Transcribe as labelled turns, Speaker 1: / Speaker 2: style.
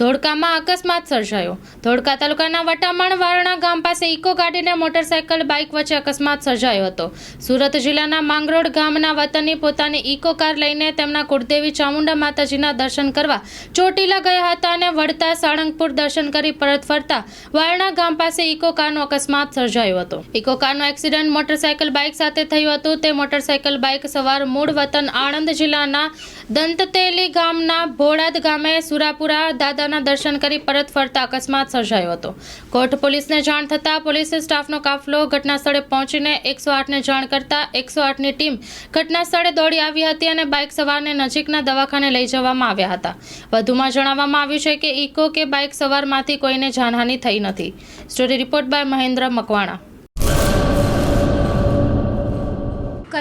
Speaker 1: ધોળકામાં અકસ્માત સર્જાયો. ધોળકા તાલુકાના વટામણ વારણા ગામ પાસે ઇકો ગાડી મોટરસાયકલ, બાઇક વચ્ચે અકસ્માત સર્જાયો હતો. સુરત જિલ્લાના માંગરોળ ગામના વતની પોતાની ઇકો કાર લઈને તેમના કુળદેવી ચામુંડા માતાજીના દર્શન કરવા ચોટીલા ગયા હતા અને વળતા સાળંગપુર દર્શન કરી પરત ફરતા વારણા ગામ પાસે ઇકો કારનો અકસ્માત સર્જાયો હતો. ઇકો કારનો એક્સિડન્ટ મોટરસાયકલ, બાઇક સાથે થયું હતું. તે મોટરસાયકલ, બાઇક સવાર મૂળ વતન આણંદ જિલ્લાના દંતતેલી ગામના ભોળાદ ગામે સુરાપુરા દાદાના દર્શન કરી પરત ફરતા અકસ્માત સર્જાયો હતો. કોર્ટ પોલીસને જાણ થતાં પોલીસ સ્ટાફનો કાફલો ઘટના સ્થળે પહોંચીને એકસો આઠને જાણ કરતા એકસો આઠની ટીમ ઘટના સ્થળે દોડી આવી હતી અને બાઇક સવારને નજીકના દવાખાને લઈ જવામાં આવ્યા હતા. વધુમાં જણાવવામાં આવ્યું છે કે ઇકો કે બાઇક સવારમાંથી કોઈને જાનહાનિ થઈ નથી. Story report by Mahendra Makwana.